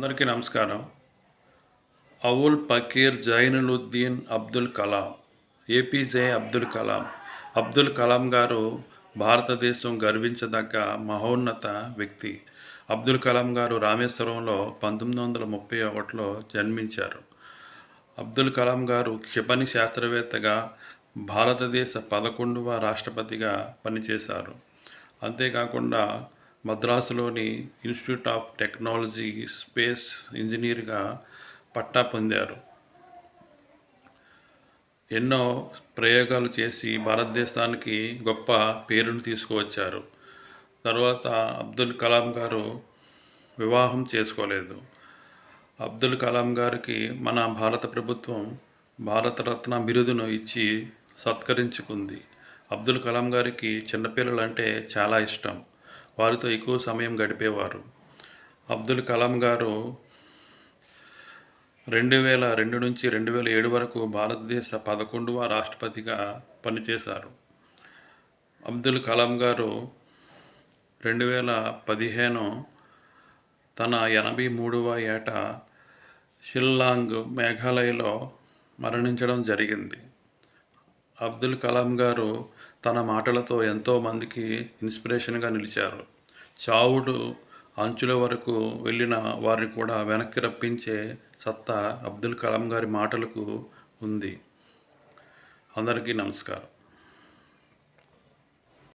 అందరికీ నమస్కారం. అవుల్ పకీర్ జైనులుద్దీన్ అబ్దుల్ కలాం ఏపీజే అబ్దుల్ కలాం. అబ్దుల్ కలాం గారు భారతదేశం గర్వించదగ్గ మహోన్నత వ్యక్తి. అబ్దుల్ కలాం గారు రామేశ్వరంలో పంతొమ్మిది వందల ముప్పై ఒకటిలో జన్మించారు. అబ్దుల్ కలాం గారు క్షిపణి శాస్త్రవేత్తగా భారతదేశ పదకొండవ రాష్ట్రపతిగా పనిచేశారు. అంతేకాకుండా మద్రాసులోని ఇన్స్టిట్యూట్ ఆఫ్ టెక్నాలజీ స్పేస్ ఇంజనీర్గా పట్టా పొందారు. ఎన్నో ప్రయోగాలు చేసి భారతదేశానికి గొప్ప పేరును తీసుకువచ్చారు. తర్వాత అబ్దుల్ కలాం గారు వివాహం చేసుకోలేదు. అబ్దుల్ కలాం గారికి మన భారత ప్రభుత్వం భారతరత్న బిరుదును ఇచ్చి సత్కరించుకుంది. అబ్దుల్ కలాం గారికి చిన్నపిల్లలు అంటే చాలా ఇష్టం. వారితో ఎక్కువ సమయం గడిపేవారు. అబ్దుల్ కలాం గారు రెండు వేల రెండు నుంచి రెండు వేల ఏడు వరకు భారతదేశ పదకొండవ రాష్ట్రపతిగా పనిచేశారు. అబ్దుల్ కలాం గారు రెండు వేల పదిహేను తన ఎనభై మూడవ ఏట షిల్లాంగ్ మేఘాలయలో మరణించడం జరిగింది. అబ్దుల్ కలాం గారు తన మాటలతో ఎంతోమందికి ఇన్స్పిరేషన్గా నిలిచారు. చావుడు అంచుల వరకు వెళ్ళిన వారిని కూడా వెనక్కి రప్పించే సత్తా అబ్దుల్ కలాం గారి మాటలకు ఉంది. అందరికీ నమస్కారం.